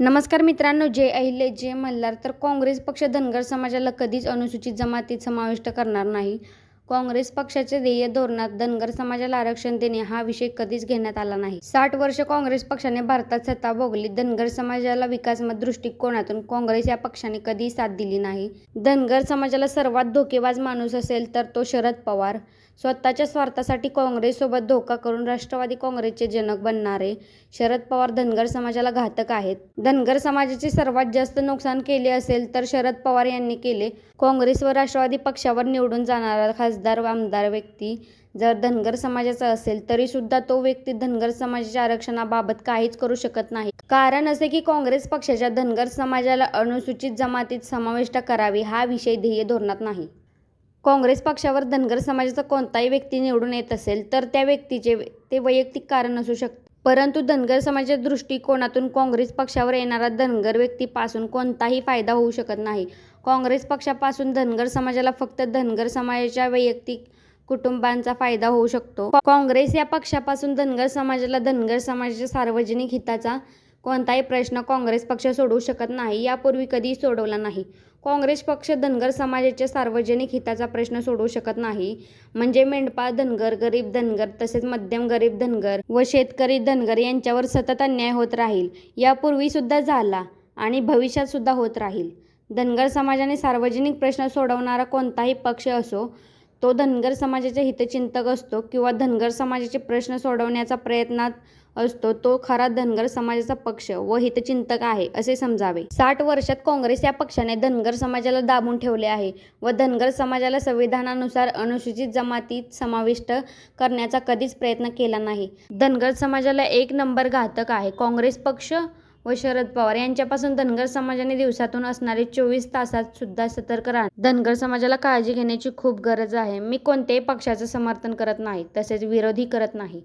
नमस्कार मित्रांनो जय अहिले जय मल्हार. तर काँग्रेस पक्ष धनगर समाजाला कधीच अनुसूचित जमातीत समाविष्ट करणार नाही. काँग्रेस पक्षाच्या ध्येय धोरणात धनगर समाजाला आरक्षण देणे हा विषय कधीच घेण्यात आला नाही. साठ वर्ष काँग्रेस पक्षाने भारतात सत्ता भोगली. धनगर समाजाला विकासमत दृष्टिकोनातून काँग्रेस या पक्षाने कधीही साथ दिली नाही. धनगर समाजाला सर्वात धोकेबाज माणूस असेल तर तो शरद पवार. स्वतःच्या स्वार्थासाठी काँग्रेससोबत धोका करून राष्ट्रवादी काँग्रेसचे जनक बनणारे शरद पवार धनगर समाजाला घातक आहेत. धनगर समाजाचे सर्वात जास्त नुकसान केले असेल तर शरद पवार यांनी केले. काँग्रेस व राष्ट्रवादी पक्षावर निवडून जाणारा खासदार व आमदार व्यक्ती जर धनगर समाजाचा असेल तरी सुद्धा तो व्यक्ती धनगर समाजाच्या आरक्षणाबाबत काहीच करू शकत नाही. कारण असे की काँग्रेस पक्षाच्या धनगर समाजाला अनुसूचित जमातीत समाविष्ट करावे हा विषय ध्येय धोरणात नाही. काँग्रेस पक्षावर धनगर समाजाचा कोणताही व्यक्ती निवडून येत असेल तर त्या व्यक्तीचे ते वैयक्तिक कारण असू शकते. परंतु धनगर समाजाच्या दृष्टिकोनातून काँग्रेस पक्षावर येणारा धनगर व्यक्तीपासून कोणताही फायदा होऊ शकत नाही. काँग्रेस पक्षापासून धनगर समाजाला फक्त धनगर समाजाच्या वैयक्तिक कुटुंबांचा फायदा होऊ शकतो. काँग्रेस या पक्षापासून धनगर समाजाला धनगर समाजाच्या सार्वजनिक हिताचा कोणताही प्रश्न काँग्रेस पक्ष सोडवू शकत नाही यापूर्वी कधीही सोडवला नाही. काँग्रेस पक्ष धनगर समाजाच्या सार्वजनिक हिताचा प्रश्न सोडवू शकत नाही म्हणजे मेंढपाळ धनगर गरीब धनगर तसेच मध्यम गरीब धनगर व शेतकरी धनगर यांच्यावर सतत अन्याय होत राहील. यापूर्वी सुद्धा झाला आणि भविष्यात सुद्धा होत राहील. धनगर समाजाने सार्वजनिक प्रश्न सोडवणारा कोणताही पक्ष असो तो धनगर समाजाचे हितचिंतक असतो किंवा धनगर समाजाचे प्रश्न सोडवण्याचा प्रयत्नात असतो तो खरा धनगर समाजाचा पक्ष व हितचिंतक आहे असे समजावे. साठ वर्षात काँग्रेस या पक्षाने धनगर समाजाला दाबून ठेवले आहे व धनगर समाजाला संविधानानुसार अनुसूचित जमातीत समाविष्ट करण्याचा कधीच प्रयत्न केला नाही. धनगर समाजाला एक नंबर घातक आहे. काँग्रेस पक्ष व शरद पवार यांच्यापासून धनगर समाजाने दिवसातून असणारे चोवीस तासात सुद्धा सतर्क राहा धनगर समाजाला काळजी घेण्याची खूप गरज आहे. मी कोणत्याही पक्षाचं समर्थन करत नाही तसेच विरोधी करत नाही.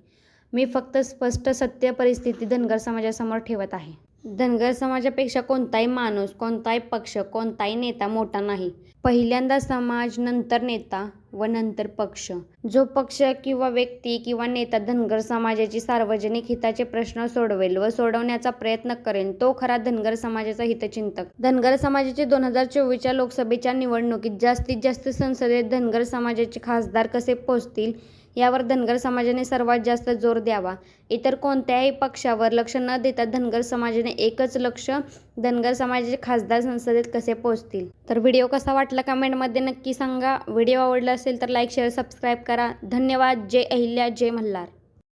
मी फक्त स्पष्ट सत्य परिस्थिती धनगर समाजासमोर ठेवत आहे. धनगर समाजापेक्षा कोणताही माणूस कोणताही पक्ष कोणताही नेता मोठा नाही. पहिल्यांदा समाज नंतर नेता व नंतर पक्ष. जो पक्ष किंवा व्यक्ती किंवा नेता धनगर समाजाची सार्वजनिक हिताचे प्रश्न सोडवेल व सोडवण्याचा प्रयत्न करेल तो खरा धनगर समाजाचा हितचिंतक. धनगर समाजाचे दोन हजार चोवीसच्या लोकसभेच्या निवडणुकीत जास्तीत जास्त संसदेत धनगर समाजाचे खासदार कसे पोचतील? यावर धनगर समाजाने सर्वात जास्त जोर द्यावा. इतर कोणत्याही पक्षावर लक्ष न देता धनगर समाजाने एकच लक्ष धनगर समाजाचे खासदार संसदेत कसे पोहोचतील? तर व्हिडिओ कसा वाटला कमेंटमध्ये नक्की सांगा. व्हिडिओ आवडला असेल तर लाईक शेअर सबस्क्राईब करा. धन्यवाद. जय अहिल्या. जय मल्हार.